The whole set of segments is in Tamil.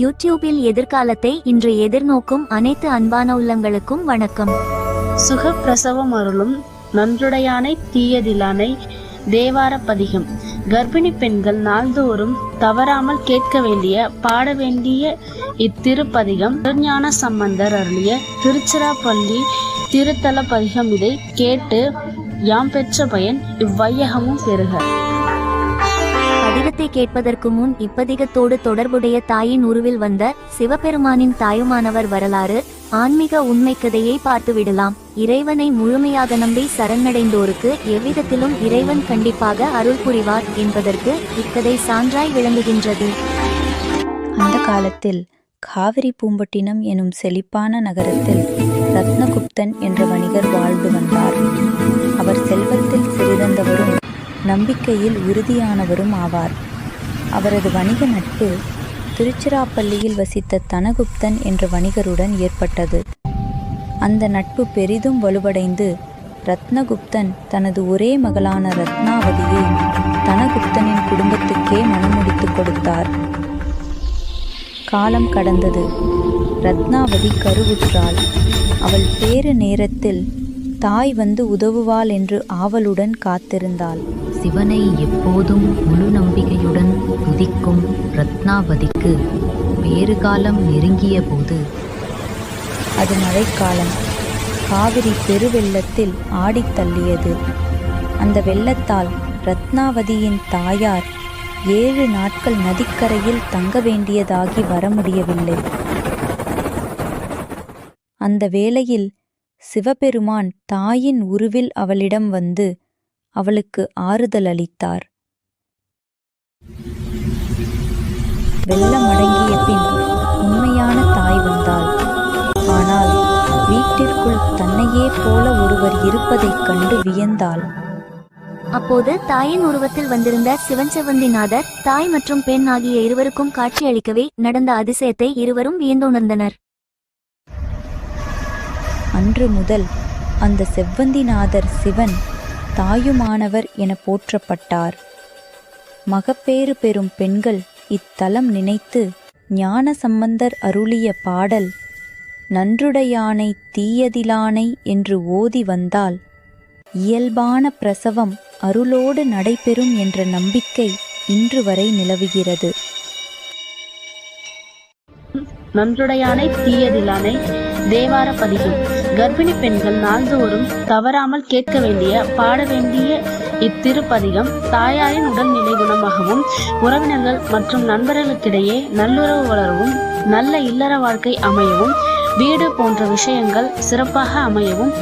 யூடியூபில் எதிர்காலத்தை இன்று எதிர்நோக்கும் அனைத்து அன்பான உள்ளங்களுக்கும் வணக்கம். சுகப்பிரசவம் அருளும் நன்றுடையானை தீயதிலானை தேவார பதிகம் கர்ப்பிணி பெண்கள் நாள்தோறும் தவறாமல் கேட்க வேண்டிய பாட வேண்டிய இத்திருப்பதிகம் திருஞான சம்பந்தர் அருளிய திருச்சிராப்பள்ளி திருத்தல பதிகம் இதை கேட்டு யாம் பெற்ற பயன் இவ்வையகமும் பெறுக. பதிகத்தை கேட்பதற்கு முன் இப்பதிகத்தோடு தொடர்புடைய தாயின் உருவில் வந்த சிவபெருமானின் தாயுமானவர் வரலாறு ஆன்மீக உண்மை கதையை பார்த்து விடலாம் இறைவனை முழுமையாக நம்பி சரணடைந்தோருக்கு எவ்விதத்திலும் இறைவன் கண்டிப்பாக அருள் புரிவார் என்பதற்கு இக்கதை சான்றாய் விளங்குகின்றது. அந்த காலத்தில் காவிரி பூம்பட்டினம் எனும் செழிப்பான நகரத்தில் ரத்னகுப்தன் என்ற வணிகர் வாழ்ந்து வந்தார். அவர் செல்வத்தில் சிறிதந்தவரும் நம்பிக்கையில் உறுதியானவரும் ஆவார். அவரது வணிக நட்பு திருச்சிராப்பள்ளியில் வசித்த தனகுப்தன் என்ற வணிகருடன் ஏற்பட்டது. அந்த நட்பு பெரிதும் வலுவடைந்து ரத்னகுப்தன் தனது ஒரே மகளான ரத்னாவதியை தனகுப்தனின் குடும்பத்துக்கே மனமுடித்து கொடுத்தார். காலம் கடந்தது. ரத்னாவதி கருவுற்றாள். அவள் பேறு நேரத்தில் தாய் வந்து உதவுவாள் என்று ஆவலுடன் காத்திருந்தாள். சிவனை எப்போதும் முழு நம்பிக்கையுடன் துதிக்கும் ரத்னாவதிக்கு வேறு காலம் நெருங்கிய போது. அது மழைக்காலம். காவிரி பெருவெள்ளத்தில் ஆடித் தள்ளியது. அந்த வெள்ளத்தால் ரத்னாவதியின் தாயார் ஏழு நாட்கள் நதிக்கரையில் தங்க வேண்டியதாகி வர முடியவில்லை. அந்த வேளையில் சிவபெருமான் தாயின் உருவில் அவளிடம் வந்து அவளுக்கு ஆறுதல் அளித்தார். வெள்ளம் அடங்கிய பின் உண்மையான தாய் வந்தாள். ஆனால் வீட்டிற்குள் தன்னையே போல ஒருவர் இருப்பதைக் கண்டு வியந்தாள். அப்போது தாயின் உருவத்தில் வந்திருந்த சிவன் செவந்திநாதர் தாய் மற்றும் பெண் ஆகிய இருவருக்கும் காட்சியளிக்கவே நடந்த அதிசயத்தை இருவரும் வியந்துணர்ந்தனர். அன்று முதல் அந்த செவ்வந்திநாதர் சிவன் தாயுமானவர் என போற்றப்பட்டார். மகப்பேறு பெறும் பெண்கள் இத்தலம் நினைத்து ஞான சம்பந்தர் அருளிய பாடல் நன்றுடையானை தீயதிலானை என்று ஓதி வந்தால் இயல்பான பிரசவம் அருளோடு நடைபெறும் என்ற நம்பிக்கை இன்று வரை நிலவுகிறது. நன்றுடையானை தீயதிலானை தேவார பதிகம். கர்ப்பிணி பெண்கள் நாள்தோறும் தவறாமல் கேட்க வேண்டிய பாட வேண்டிய இத்திருப்பதிகம் தாயாரின் உடல்நிலை குணமாகவும் உறவினர்கள் மற்றும் நண்பர்களுக்கிடையே நல்லுறவு வளரவும் நல்ல இல்லற வாழ்க்கை அமையவும் வீடு போன்ற விஷயங்கள் சிறப்பாக அமையவும்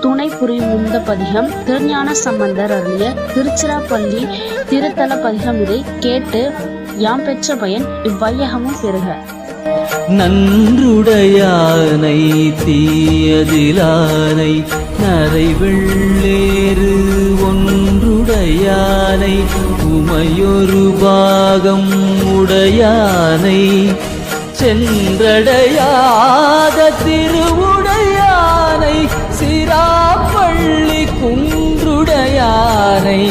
துணை புரியும் இந்த பதிகம் திருஞான சம்பந்தர் அருளிய திருச்சிராப்பள்ளி திருத்தல பதிகம் இதை கேட்டு யாம் பெற்ற பயன் இவ்வையகமும் பெறுக. நன்றுடையானை தீயதிலானை நரைவெள்ளேறு ஒன்றுடையானை உமையொரு பாகம் உடையானை சென்றடையாத திருவுடையானை சிராப்பள்ளி குன்றுடையானை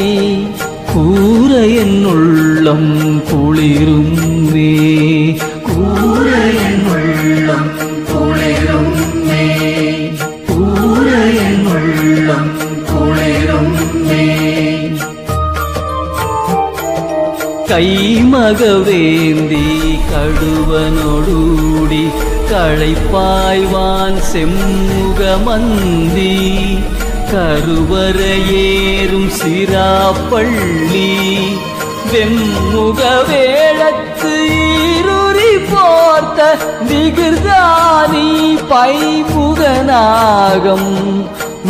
கூற என் உள்ளம் குளிரும் வே கைமகவேந்தி கடுவனொடூடி களைப்பாய்வான் செம்முகமந்தி கருவறையேறும் சிராப்பள்ளி. வெம்முக வேளத்து இருறி போர்த்த திகிர்தானி பைமுகநாகம்.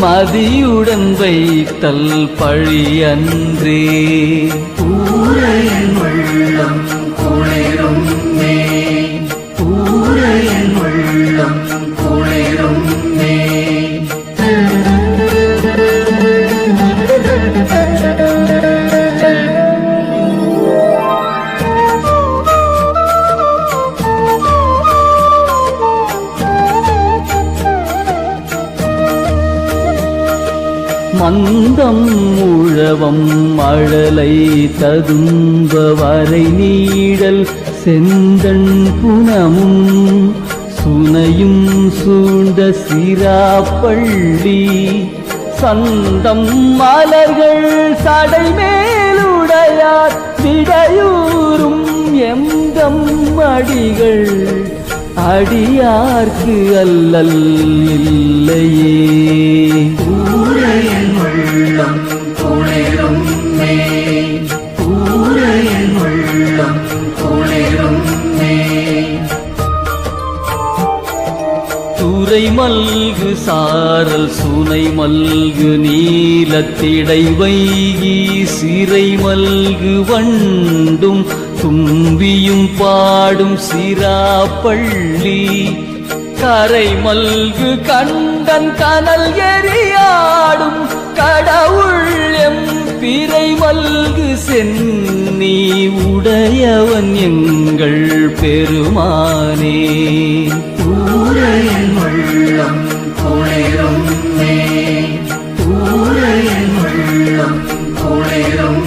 மதியுடன் வைத்தல் பழியன்றே. பூரையன் உள்ளம் அந்தம் உழவம் மழலை ததும்ப வரை நீடல் செந்தன் புனமும் சுனையும் சூழ்ந்த சிராப்பள்ளி. சந்தம் மலர்கள் சடைமேலுடையார் விடையூறும் எந்தம் அடிகள். அடியார்க்கு அல்லல் இல்லையே. ஊரையின் உள்ளம் குளிரும் மே. ஊரையின் உள்ளம் குளிரும் மே. துறை மல்கு சாரல் சுனை மல்கு நீலத்திடை வைகி சிறை மல்கு வண்டும் தும்பியும் பாடும் சிராப்பள்ளி. கரை மல்கு கண்டன் கனல் எரியாடும் கடவுள் எம் பிறை மல்கு சென்னி உடையவன் எங்கள் பெருமானே. ஊரையின் உள்ளம் குளிரும் மே. உள்ளம் குளிரும்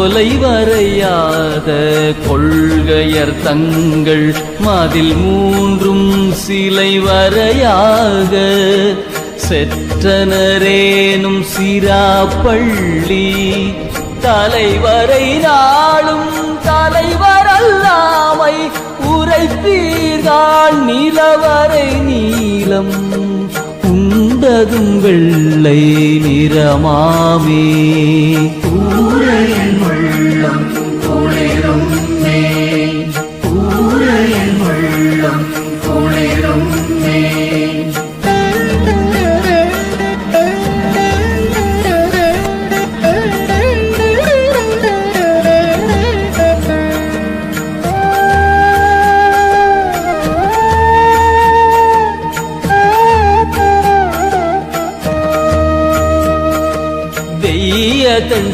கோலை வரையாத கொள்கையர் தங்கள் மதில் மூன்றும் சிலை வரையாக செற்றனரேனும் சிராப்பள்ளி தலைவரை நாளும் தலைவரல்லாமை உரைப்பீர்தான் நிலவரை நீளம் உண்டதும் வெள்ளை நிறமாமே. ஊரையின்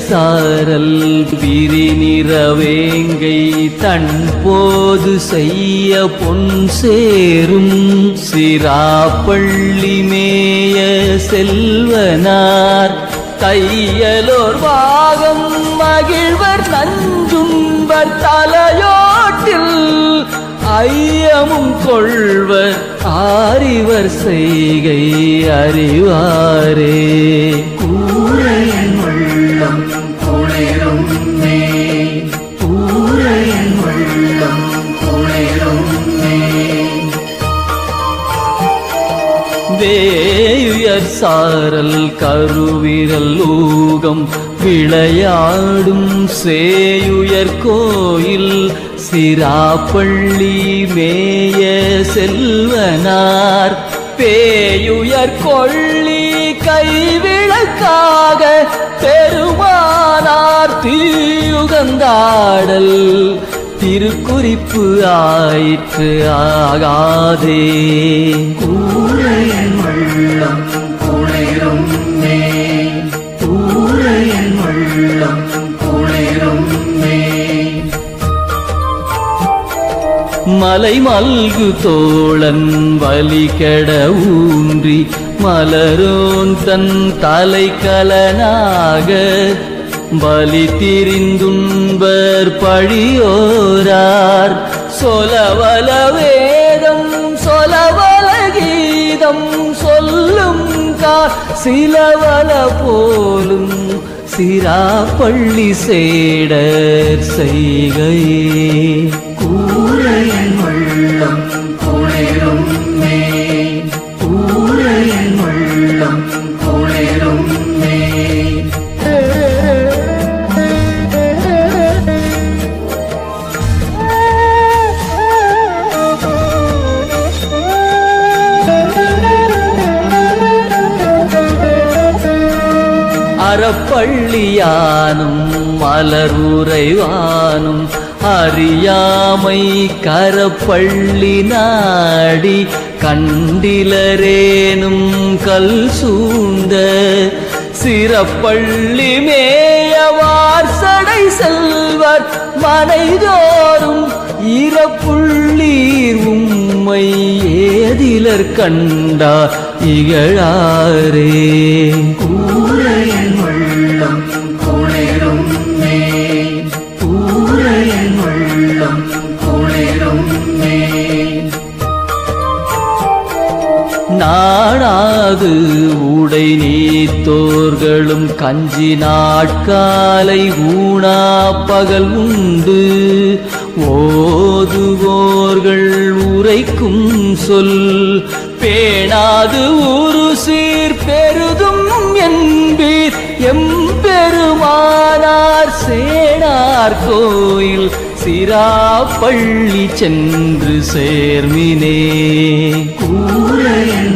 சாரல் பிரிநிறவேங்கை தன் போது செய்ய பொன் சேரும். சிராப்பள்ளி மேய செல்வனார். தையலோர் பாகம் மகிழ்வர் நஞ்சுண்பர் தலையோட்டில். ஐயமும் கொள்வர் ஆறிவர் செய்கை அறிவாரே. சாரல் கருவிரல் ஊகம் விளையாடும் சேயுயர் கோயில் சிராப்பள்ளி மேய செல்வனார். பேயுயர் கொள்ளி கைவிளக்காக பெருமானார் தீயுகந்தாடல். திருக்குறிப்பு ஆயிற்று ஆகாதே. கூழையன் உள்ளம் மலை மல்கு தோழன் வலிகட ஊன்றி மலரோன் தன் தலை கலனாக பலி திரிந்துண்பர் பழியோரார் சொலவல வேதம் சொலவல கீதம் சொல்லும் கா சிலவல போலும் சிராப்பள்ளி சேடர் செய்கையே. வள்ளியானும் மலருறைவானும் அறியாமை கரப்பள்ளி நாடி கண்டிலரேனும் கல் சூழ்ந்த சிறப்பள்ளி மேயவார் சடை செல்வர் மனைதோறும் இறப்புள்ளீர் உம்மை ஏதிலர் கண்டா இகழாரே. நாடாது உடை நீத்தோர்களும் கஞ்சி நாட்காலை ஊனா பகல் உண்டு. ஓதுவோர்கள் உரைக்கும் சொல் பேணாது ஒரு சீர் பெருதும் என்பீர் எம்பெருமானார் சேனார் கோயில் சிராப்பள்ளி சென்று சேர்மினே. கூரையின்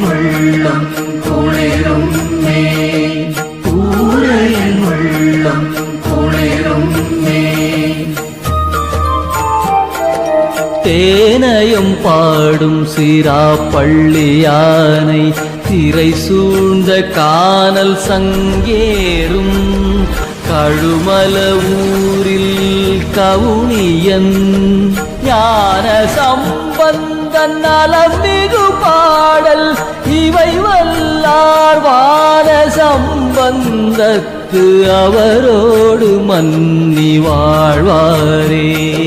பாடும் பாடும் சிராப்பள்ளியானை திரை சூழ்ந்த காணல் சங்கேறும். கழுமல ஊரில் கவுனியன் ஞான சம்பந்தன் நலமிகு பாடல். இவை வல்லார் வான சம்பந்தத்து அவரோடு மன்னி வாழ்வாரே.